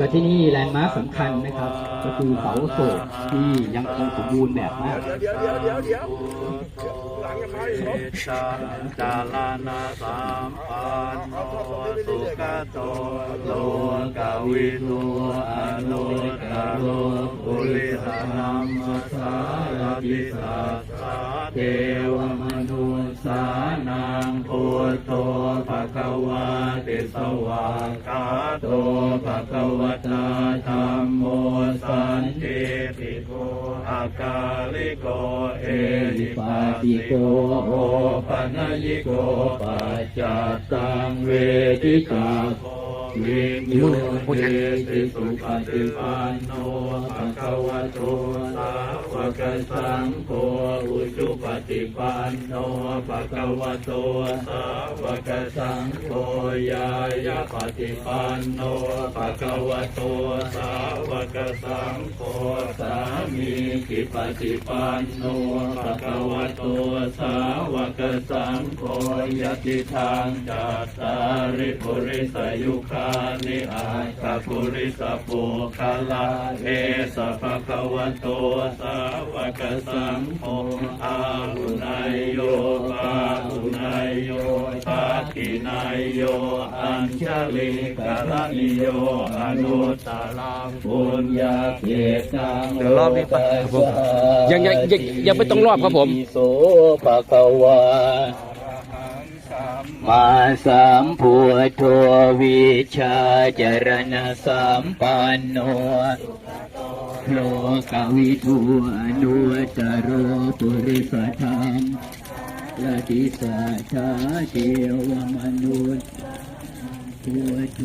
ก็ที่นี่แลนด์มาร์คสำคัญนะครับ ก็คือเสาโศกที่ยังคงสมบูรณ์แบบมากเดี๋ยวเดี๋ยวเดี๋ยวเดี๋ยวหลังกันมาอีกครับชังจาลานาสามปันโนสุขโตโลกาวิทูอโนุตตโรปุริสานัมสารติสัสสะเทวมนุ ภะคะวะติสวากขาโตภะคะวะตาธัมโมสันติปิโกอากาลิโกเอหิปัสสิโกโอปัญญิโกปัจจตังเวทิตาโกวิญโยเทติสุปฏิปันโนภะคะวะโตสาว กสังโฆอุจุปฏิปันโนภะคะวะโตสาวกสังโฆยายาปฏิปันโนภะคะวะโตสาวกสังโฆสา มีขิปฏิปันโนภะคะวะโตสาวกสังโฆยติทางจัตตาริปุริสยุคานิอาคาปุริสปุคาลาเอสะภะคะวะโตสาวกสังโฆอาหุนายโยปาหุนายโย ปาตินายโยอัญชลิกาลนิโยอนุตตรังปุญญาเกตังเดี๋ยวรอบนี้ไปครับผมยังยังยังยังไม่ต้องรอบครับผมโสภะคะวามาสามผัวโทวิชาจรณะสามปันโนโลกวิทูอนุตตโรปุริสธรรม ละทิสาชาเทวมนุษย์ตัวโท